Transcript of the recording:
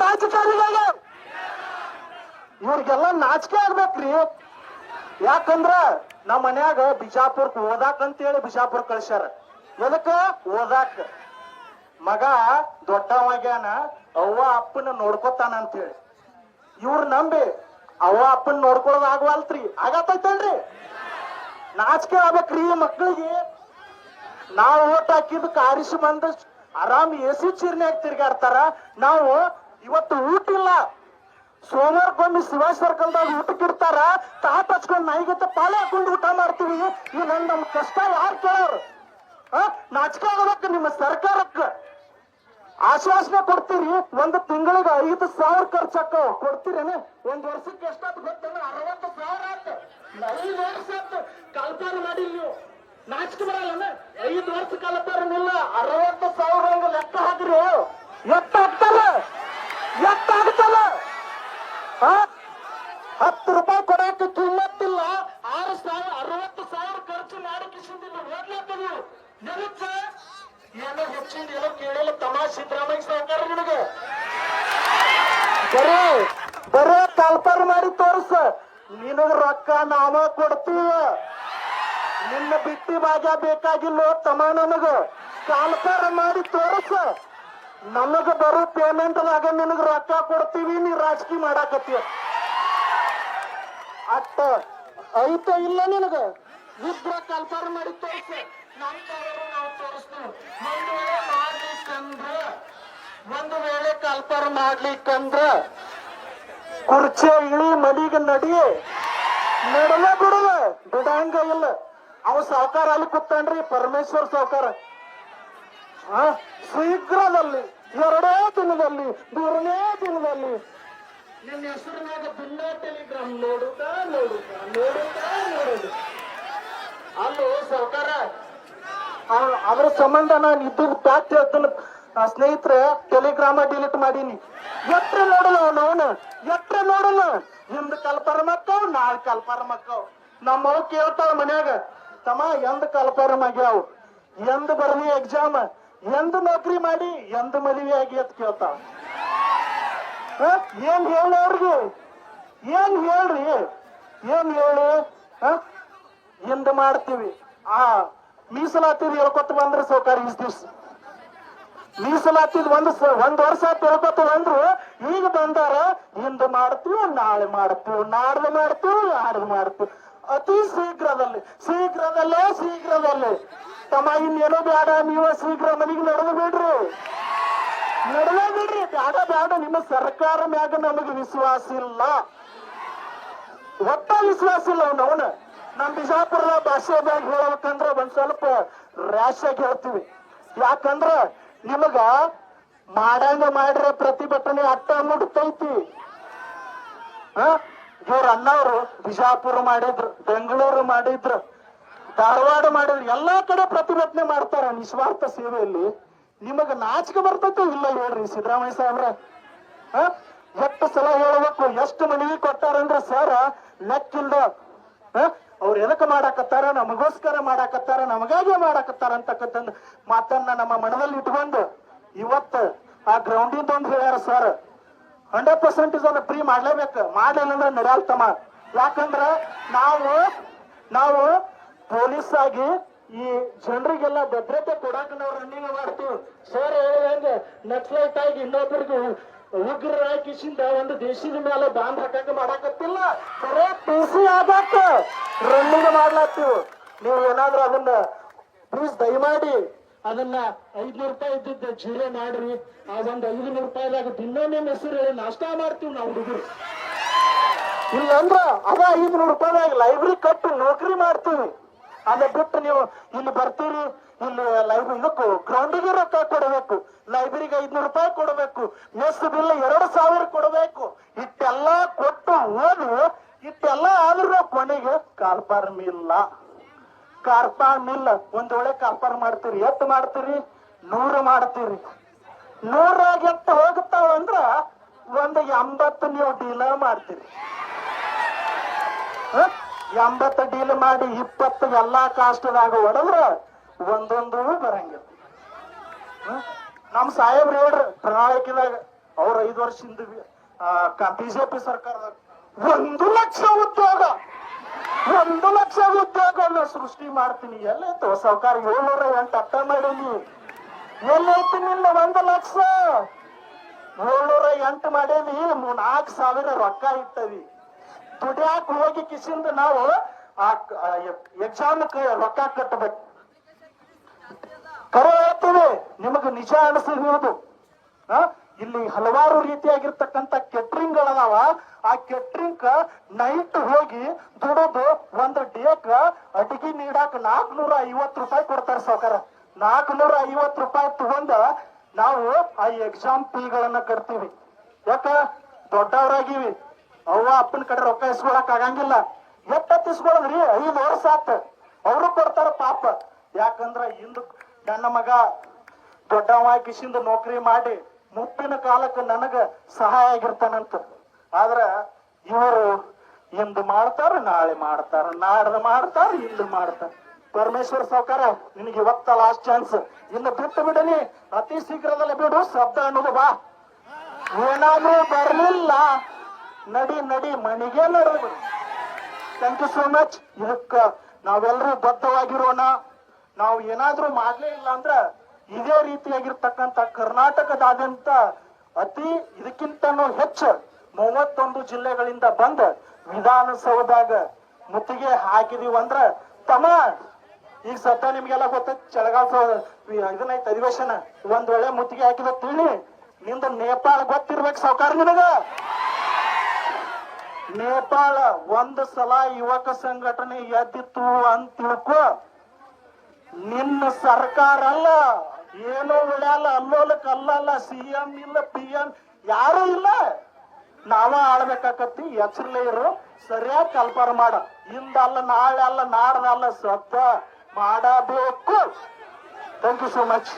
ರಾಜಕಾರಣಿಗಳಿಗೆ ಇವ್ರಿಗೆಲ್ಲ ನಾಚಿಕೆ ಆಗ್ಬೇಕ್ರಿ. ಯಾಕಂದ್ರ ನಮ್ಮ ಮನ್ಯಾಗ ಓದಾಕ್ ಅಂತೇಳಿ ಬಿಜಾಪುರ್ ಕಳ್ಸ್ಯಾರ. ಎದಕ್ಕ? ಓದಾಕ್. ಮಗ ದೊಡ್ಡವಾಗ್ಯಾನ, ಅವ್ವ ಅಪ್ಪನ ನೋಡ್ಕೊತಾನ ಅಂತೇಳಿ. ಇವ್ರ ನಂಬಿ ಅವ್ವ ಅಪ್ಪನ ನೋಡ್ಕೊಳದ್ ಆಗವಲ್ತ್ರಿ. ಆಗತ್ತೈತಲ್ರಿ ನಾಚಿಕೆ ಆಗ್ಬೇಕ್ರಿ ಮಕ್ಕಳಿಗೆ ನಾವು ಓಟ್ ಹಾಕಿದ್ ಆರಿಸಿ ಬಂದ ಆರಾಮ್ ಎಸಿ ಚೀರ್ನ್ಯಾಗ ತಿರ್ಗಾಡ್ತಾರ. ನಾವು ಇವತ್ತು ಊಟ ಇಲ್ಲ. ಸೋಮವಾರಕ್ಕೊಮ್ಮೆ ಶಿವ ಸರ್ಕಲ್ದಾಗ ಊಟಕ್ಕೆ ಇರ್ತಾರ. ತಾಟ್ ಹಚ್ಕೊಂಡ್ ನಾಯಿಗತ್ತ ಪಾಲೆ ಹಾಕೊಂಡು ಊಟ ಮಾಡ್ತೀವಿ. ಈ ನನ್ ನಮ್ ಕಷ್ಟ ಯಾರು ಕೇಳೋರು? ನಾಚಿಕೆ ಆಗೋದಕ್ಕೆ ನಿಮ್ಮ ಸರ್ಕಾರಕ್ಕೆ ಆಶ್ವಾಸನೆ ಕೊಡ್ತೀರಿ. ಒಂದು ತಿಂಗಳಿಗೆ ಐದು ಸಾವಿರ ಖರ್ಚಾಕ ಕೊಡ್ತೀರೇನೆ? ಒಂದ್ ವರ್ಷಕ್ಕೆ ಎಷ್ಟಾದ್ ಗೊತ್ತೇನ? ಅರವತ್ತು ಸಾವಿರ ಆತ ಐದು ವರ್ಷ ಆತ ಕಲ್ಪನೆ ಮಾಡಿ ನೀವು. ನಾಚಿಕೆ ಬರಲ್ಲ ಐದು ವರ್ಷ ಕಲ್ಪಾರನಿಲ್ಲ ಅರವತ್ತು ಸಾವಿರ ಲೆಕ್ಕ ಹಾಕ್ರಿ ಎಷ್ಟಾಗ್ತಲ್ಲ ಎಷ್ಟಾಗ್ತಲ್ಲ ಆ? ಹತ್ತು ರೂಪಾಯಿ ಕೊಡಕ್ಕೆ ಕಿಮ್ಮತ್ತಿಲ್ಲ. ಆರು ಸಾವಿರ, ಅರವತ್ತು ಸಾವಿರ ಖರ್ಚು ಮಾಡಿ ಕಿಸಿಂದಿಲ್ಲ ಓದ್ಲತ್ತದ ನಿರುತ್ತ ಏನೋ ಹೆಚ್ಚಿನ ಏನೋ ಕೇಳಿಲ್ಲ ತಮಾ ಸಿದ್ದರಾಮಯ್ಯ ಸರ್ಕಾರ ನಿನಗೆ. ಬರೇ ಬರೇ ಕಲ್ಪರ್ ಮಾಡಿ ತೋರ್ಸ. ನಿನಗ ರೊಕ್ಕ ನಾವ ಕೊಡ್ತೀವ. ನಿನ್ನ ಬಿಟ್ಟಿ ಭಾಗ್ಯ ಬೇಕಾಗಿಲ್ಲ ತಮ ನನಗ. ಕಾಲ್ಪಾರ ಮಾಡಿ ತೋರ್ಸ. ನಮಗ ಬರೋ ಪೇಮೆಂಟ್ ದಾಗ ನಿನಗ ರೊಕ್ಕ ಕೊಡ್ತೀವಿ, ನೀ ರಾಜಕೀಯ ಮಾಡಾಕತ್ತೀಯ. ಅಟ್ಟ, ಐತ ಇಲ್ಲ ನಿನಗ. ಇದ್ರ ಕಲ್ಪಾರ ಮಾಡಿ ತೋರಿಸಿ. ನಾವು ತೋರಿಸ್ತೀವಿ. ಒಂದು ವೇಳೆ ಮಾಡ್ಲಿಕ್ಕಂದ್ರ, ಒಂದು ವೇಳೆ ಕಲ್ಪಾರ ಮಾಡ್ಲಿಕ್ಕಂದ್ರ, ಕುರ್ಚಿ, ಇಳಿ ಮಡಿಗೆ ನಡಿ. ನಡಲ ಬಿಡಲ. ಬಿಡಂಗ ಇಲ್ಲ. ಅವ ಸಾವುಕಾರ ಅಲ್ಲಿ ಕೂತಾನ್ರಿ, ಪರಮೇಶ್ವರ್ ಸಾವುಕಾರ. ಶೀಘ್ರದಲ್ಲಿ, ಎರಡೇ ದಿನದಲ್ಲಿ, ಮೂರನೇ ದಿನದಲ್ಲಿ. ನಿನ್ನ ಹೆಸರಿನಾಗ ಭಿನ್ನ ಟೆಲಿಗ್ರಾಮ್ ನೋಡುತ್ತಾ ನೋಡುತ್ತಾ ನೋಡುತ್ತಾ ನೋಡುದು. ಅಲ್ಲೋ ಸರ್ಕಾರ ಅದ್ರ ಸಂಬಂಧ ನಾನು ಇದ್ದು ಪ್ಯಾಕ್ ಹೇಳ್ತಾನ ಸ್ನೇಹಿತರೆ, ಟೆಲಿಗ್ರಾಮ ಡಿಲೀಟ್ ಮಾಡೀನಿ. ಎಟ್ರ ನೋಡಲ್ಲ ಅವನು ಎಟ್ರ ನೋಡಲ್ಲ? ಹಿಂದ್ ಕಲ್ಪರ ಮಕ್ಕವ್ ನಾಳೆ ಕಲ್ಪರ ಮಕ್ಕವ್ ನಮ್ಮವ್ ಕೇಳ್ತಾಳ ಮನ್ಯಾಗ, ತಮ್ಮ ಎಂದ್ ಕಲ್ಪರ ಮಾಡ್ಯಾವ್ ಎಂದ್ ಬರ್ಲಿ ಎಕ್ಸಾಮ್ ಎಂದ್ ನೌಕರಿ ಮಾಡಿ ಎಂದು ಮದುವೆ ಆಗಿ ಅಂತ ಕೇಳ್ತಾವ? ಏನ್ ಹೇಳಿ ಅವ್ರಿಗೆ? ಏನ್ ಹೇಳ್ರಿ? ಏನ್ ಹೇಳಿ? ಹಿಂದ ಮಾಡ್ತೀವಿ. ಆ, ಮೀಸಲಾತಿದ್ ಹೇಳ್ಕೊತ ಬಂದ್ರೆ ಸೌಕಾರ ಇಸ್ ದಿವ್ಸ. ಮೀಸಲಾತಿದ್ ಒಂದ್ ಒಂದ್ ವರ್ಷ ತಿಳ್ಕೊತ ಬಂದ್ರು, ಈಗ ಬಂದಾರ ಹಿಂದೆ ಮಾಡ್ತೀವಿ, ನಾಳೆ ಮಾಡ್ತೀವಿ, ನಾಡ್ದು ಮಾಡ್ತೀವಿ ನಾಡ್ದು ಮಾಡ್ತೀವಿ. ಅತಿ ಶೀಘ್ರದಲ್ಲಿ, ಶೀಘ್ರದಲ್ಲೇ, ಶೀಘ್ರದಲ್ಲಿ. ತಮ್ಮ ಇನ್ನೇನೋ ಬೇಡ ನೀವು ಶೀಘ್ರ ಮನೆಗೆ ನಡೆದು ಬಿಡ್ರಿ. ನಡೆದೇ ಬಿಡ್ರಿ. ಬೇಡ ಬೇಡ ನಿಮ್ಮ ಸರ್ಕಾರ ಮ್ಯಾಗ ನಮಗೆ ವಿಶ್ವಾಸ ಇಲ್ಲ. ಒಟ್ಟ ವಿಶ್ವಾಸ ಇಲ್ಲ ಅವನು, ಅವನ. ನಮ್ ಭಾಷೆ ಬ್ಯಾಗ್ ಹೇಳ್ಬೇಕಂದ್ರ ಒಂದ್ ಸ್ವಲ್ಪ ರ್ಯಾಶ್ ಆಗಿ ಹೇಳ್ತೀವಿ. ಯಾಕಂದ್ರ ನಿಮಗ ಮಾಡಂಗ ಮಾಡ್ರೆ ಪ್ರತಿಭಟನೆ ಅಟ್ಟ ಮುಡ್ತೈತಿ ಹ? ಇವ್ರ ಅಣ್ಣವ್ರು ಬಿಜಾಪುರ ಮಾಡಿದ್ರು, ಬೆಂಗಳೂರು ಮಾಡಿದ್ರು. ಧಾರವಾಡ ಮಾಡಿದ್ರೆ ಎಲ್ಲಾ ಕಡೆ ಪ್ರತಿಭಟನೆ ಮಾಡ್ತಾರ ನಿಸ್ವಾರ್ಥ ಸೇವೆಯಲ್ಲಿ. ನಿಮಗ ನಾಚಿಕೆ ಬರ್ತೈತಿ ಇಲ್ಲ ಹೇಳ್ರಿ ಸಿದ್ದರಾಮಯ್ಯ ಸಾಹೇಬ್ರ? ಎಷ್ಟು ಸಲ ಹೇಳ್ಬೇಕು, ಎಷ್ಟು ಮನವಿ ಕೊಟ್ಟಾರಂದ್ರ ಸರ್ ಲೆಕ್ಕಿಲ್ದ ಅವ್ರು ಎದಕ್ಕೆ ಮಾಡಾಕತ್ತಾರ? ನಮಗೋಸ್ಕರ ಮಾಡಾಕತ್ತಾರ? ನಮಗಾಗೆ ಮಾಡಾಕತ್ತಾರ ಅಂತಕ್ಕಂಥ ಮಾತನ್ನ ನಮ್ಮ ಮನದಲ್ಲಿ ಇಟ್ಕೊಂಡು ಇವತ್ತ ಆ ಗ್ರೌಂಡಿಂದ ಒಂದು ಹೇಳ್ಯಾರ ಸರ್ ಹಂಡ್ರೆಡ್ ಪರ್ಸೆಂಟೇಜ್ ಅನ್ನ ಫ್ರೀ ಮಾಡ್ಲೇಬೇಕು. ಮಾಡಲಿಲ್ಲ ಅಂದ್ರೆ ನಡೆಯಲ್ತಮ್ಮ ಯಾಕಂದ್ರ ನಾವು ನಾವು ಆಗಿ ಈ ಜನರಿಗೆಲ್ಲ ಭದ್ರತೆ ಕೊಡಾಕ ನಾವು ರನ್ನಿಂಗ್ ಮಾಡ್ತೀವಿ ಸರ್ ಹೇಳಿದಂಗೆ ನಕ್ಸಲೈಟ್ ಆಗಿ ಇನ್ನೊಬ್ಬರಿಗೆ ಉಗ್ರರಾಕಿಸಿಂದ ಒಂದು ದೇಶದ ಮೇಲೆ ಬಾಂಬ್ ಹಾಕಕ ಮಾಡಾಕತ್ತಿಲ್ಲ. ಬರೇ ಪಿ ಆಗತ್ತ ರನ್ನಿಂಗ್ ಮಾಡ್ಲಾತ್ತೀವಿ. ನೀವು ಏನಾದ್ರೂ ಅದನ್ನ ಪ್ಲೀಸ್ ದಯಮಾಡಿ ಅದನ್ನ ಐದ್ನೂರು ರೂಪಾಯಿ ಇದ್ದಿದ್ದ ಜೀರೆ ಮಾಡ್ರಿ. ಆ ಒಂದ್ ಐದ್ನೂರು ರೂಪಾಯಿದಾಗ ದಿನ ನಿಮ್ಮ ಹೆಸರು ಹೇಳಿ ನಾಷ್ಟ ಮಾಡ್ತೀವಿ ನಾವು ಹುಡುಗರು. ಇಲ್ಲಂದ್ರ ಅದ ಐದ್ನೂರು ರೂಪಾಯಿದಾಗ ಲೈಬ್ರರಿ ಕಟ್ಟು ನೌಕರಿ ಮಾಡ್ತೀವಿ. ಅದ ಬಿಟ್ಟು ನೀವು ಇಲ್ಲಿ ಬರ್ತೀರಿ, ಇಲ್ಲಿ ಲೈಬ್ರರಿ ಇದಕ್ಕೂ ಗ್ರೌಂಡಿಗೆ ರೊಕ್ಕ ಕೊಡಬೇಕು ಲೈಬ್ರರಿಗೆ ಐದ್ನೂರು ರೂಪಾಯಿ ಕೊಡಬೇಕು ಮೆಸ್ ಬಿಲ್ ಎರಡು ಸಾವಿರ ಕೊಡಬೇಕು. ಇಟ್ಟೆಲ್ಲ ಕೊಟ್ಟು ಓದು ಇಟ್ಟೆಲ್ಲ ಆದ್ರೂ ಕೊನೆಗೆ ಕಾಲ್ಪಾರ್ ಇಲ್ಲ. ಕಾರ್ಪಾರ್ ಇಲ್ಲ. ಒಂದು ವೇಳೆ ಕಾರ್ಪಾರ್ ಮಾಡ್ತೀರಿ ಎತ್ತು ಮಾಡ್ತೀರಿ? ನೂರು ಮಾಡ್ತೀರಿ. ನೂರಾಗ ಎತ್ತು ಹೋಗುತ್ತಾವ ಅಂದ್ರ ಒಂದು ಎಂಬತ್ತು ನೀವು ಡೀಲ ಮಾಡ್ತೀರಿ? ಎಂಬತ್ತು ಡೀಲ್ ಮಾಡಿ ಇಪ್ಪತ್ತು ಎಲ್ಲಾ ಕಾಸ್ಟ್ದಾಗ ಹೊಡೆದ್ರ ಒಂದೊಂದು ಬರಂಗಿಲ್ಲ? ನಮ್ ಸಾಹೇಬ್ರು ಹೇಳ್ರಿ, ಪ್ರಣಾಳಿಕೆದಾಗ ಅವ್ರ ಐದು ವರ್ಷದಿಂದ ಬಿಜೆಪಿ ಸರ್ಕಾರದಾಗ ಒಂದು ಲಕ್ಷ ಉದ್ಯೋಗ, ಒಂದು ಲಕ್ಷ ಉದ್ಯೋಗ ಸೃಷ್ಟಿ ಮಾಡ್ತೀನಿ. ಎಲ್ಲೈತು ಸರ್ಕಾರ ಏಳ್ನೂರ ಎಂಟು ಅಟ್ಟ ಮಾಡೀನಿ. ಎಲ್ಲೈತಿ ನಿನ್ನ ಒಂದು ಲಕ್ಷ, ಏಳ್ನೂರ ಎಂಟು ಮಾಡೇವಿ ನಾಲ್ಕು ಸಾವಿರ ರೊಕ್ಕ ಇಟ್ಟವಿ ದುಡ್ಯಾಕ ಹೋಗಿ ಕಿಸಿಂದ ನಾವು ಆ ಎಕ್ಸಾಮ್ ರೊಕ್ಕ ಕಟ್ಟಬೇಕು ಕರೆ ಹೇಳ್ತೀವಿ ನಿಮಗೆ ನಿಜ ಅನಿಸಿರುವುದು? ಇಲ್ಲಿ ಹಲವಾರು ರೀತಿಯಾಗಿರ್ತಕ್ಕಂಥ ಕೆಟ್ರಿಂಗ್ ಗಳದಾವ. ಆ ಕೆಟ್ರಿಂಗ್ ನೈಟ್ ಹೋಗಿ ದುಡಿದು ಒಂದು ಡೇಕ್ ಅಡಿಗೆ ನೀಡಾಕ ನಾಲ್ಕನೂರ ಐವತ್ತು ರೂಪಾಯಿ ಕೊಡ್ತಾರೆ ಸಾವುಕಾರ. ನಾಲ್ಕನೂರ ಐವತ್ತು ರೂಪಾಯಿ ತಗೊಂಡ ನಾವು ಆ ಎಕ್ಸಾಮ್ ಫೀಗಳನ್ನ ಕಟ್ತೀವಿ. ಯಾಕ? ದೊಡ್ಡವರಾಗಿವಿ. ಅವ್ವ ಅಪ್ಪನ ಕಡೆ ರೊಕ್ಕ ಇಸ್ಕೊಳಕ್ ಆಗಂಗಿಲ್ಲ. ಎಟ್ಟ ಇಸ್ಕೊಳದ್ರಿ, ಐದು ವರ್ಷ ಆತ. ಅವರು ಕೊಡ್ತಾರ ಪಾಪ. ಯಾಕಂದ್ರ ಇಂದು ನನ್ನ ಮಗ ದೊಡ್ಡವ ಕಿಶಿಂದ ನೌಕರಿ ಮಾಡಿ ಮುಪ್ಪಿನ ಕಾಲಕ್ಕೆ ನನಗ ಸಹಾಯ ಆಗಿರ್ತಾನಂತ. ಆದ್ರ ಇವರು ಇಂದು ಮಾಡ್ತಾರ, ನಾಳೆ ಮಾಡ್ತಾರ, ನಾಡ್ದು ಮಾಡ್ತಾರ ಇಂದು ಮಾಡ್ತಾರ. ಪರಮೇಶ್ವರ ಸಾವುಕಾರ, ನಿನಗೆ ಇವತ್ತ ಲಾಸ್ಟ್ ಚಾನ್ಸ್ ಇನ್ನು ಬಿಟ್ಟು ಬಿಡಲಿ, ಅತಿ ಶೀಘ್ರದಲ್ಲಿ ಬಿಡು, ಶಬ್ದ ಅನ್ನೋದು ಬಾ. ಏನಾದ್ರೂ ಬರ್ಲಿಲ್ಲ. ನಡಿ ನಡಿ, ಮನೆಗೆ ನಡೆದು ಥ್ಯಾಂಕ್ ಯು ಸೋ ಮಚ್ ಇದಕ್ಕ ನಾವೆಲ್ಲರೂ ಬದ್ಧವಾಗಿರೋಣ. ನಾವು ಏನಾದ್ರೂ ಮಾಡ್ಲೇ ಇಲ್ಲ ಅಂದ್ರೆ ಇದೇ ರೀತಿಯಾಗಿರ್ತಕ್ಕಂಥ ಕರ್ನಾಟಕದಾದ್ಯಂತ ಅತಿ ಇದಕ್ಕಿಂತನೂ ಹೆಚ್ಚು ಮೂವತ್ತೊಂದು ಜಿಲ್ಲೆಗಳಿಂದ ಬಂದ ವಿಧಾನಸೌಧದಾಗ ಮುತ್ತಿಗೆ ಹಾಕಿದೀವಿ ಅಂದ್ರ ತಮ್ಮ, ಈಗ ಸದ್ಯ ನಿಮ್ಗೆಲ್ಲ ಗೊತ್ತೈತಿ ಚಳಗಾಲ ಇದನ್ನೈತೆ ಅಧಿವೇಶನ. ಒಂದ್ ವೇಳೆ ಮುತ್ತಿಗೆ ಹಾಕಿದ ತಿಳಿ ನಿಂದ ನೇಪಾಳ ಗೊತ್ತಿರ್ಬೇಕು ಸಾವುಕಾರ ನಿನಗ. ನೇಪಾಳ ಒಂದು ಸಲ ಯುವಕ ಸಂಘಟನೆ ಎದ್ದಿತ್ತು ಅಂತ ತಿಳ್ಕೊ, ನಿನ್ನ ಸರ್ಕಾರ ಅಲ್ಲ, ಏನು ಉಳ್ಯಾಲ ಅಲ್ಲೋಲಕ್ ಅಲ್ಲಲ್ಲ ಸಿ ಎಂ ಇಲ್ಲ ಪಿ ಎಂ ಯಾರು ಇಲ್ಲ. ನಾವ ಆಳ್ಬೇಕಾಕತ್ತಿ, ಎಚ್ಚರಲೇ ಇರು, ಸರಿಯಾಗಿ ಕಲ್ಪನ ಮಾಡ. ಇಂದಲ್ಲ ನಾಳೆ ಅಲ್ಲ, ನಾಡ್ದಲ್ಲ, ಸದ್ದ ಮಾಡಬೇಕು. Thank you so much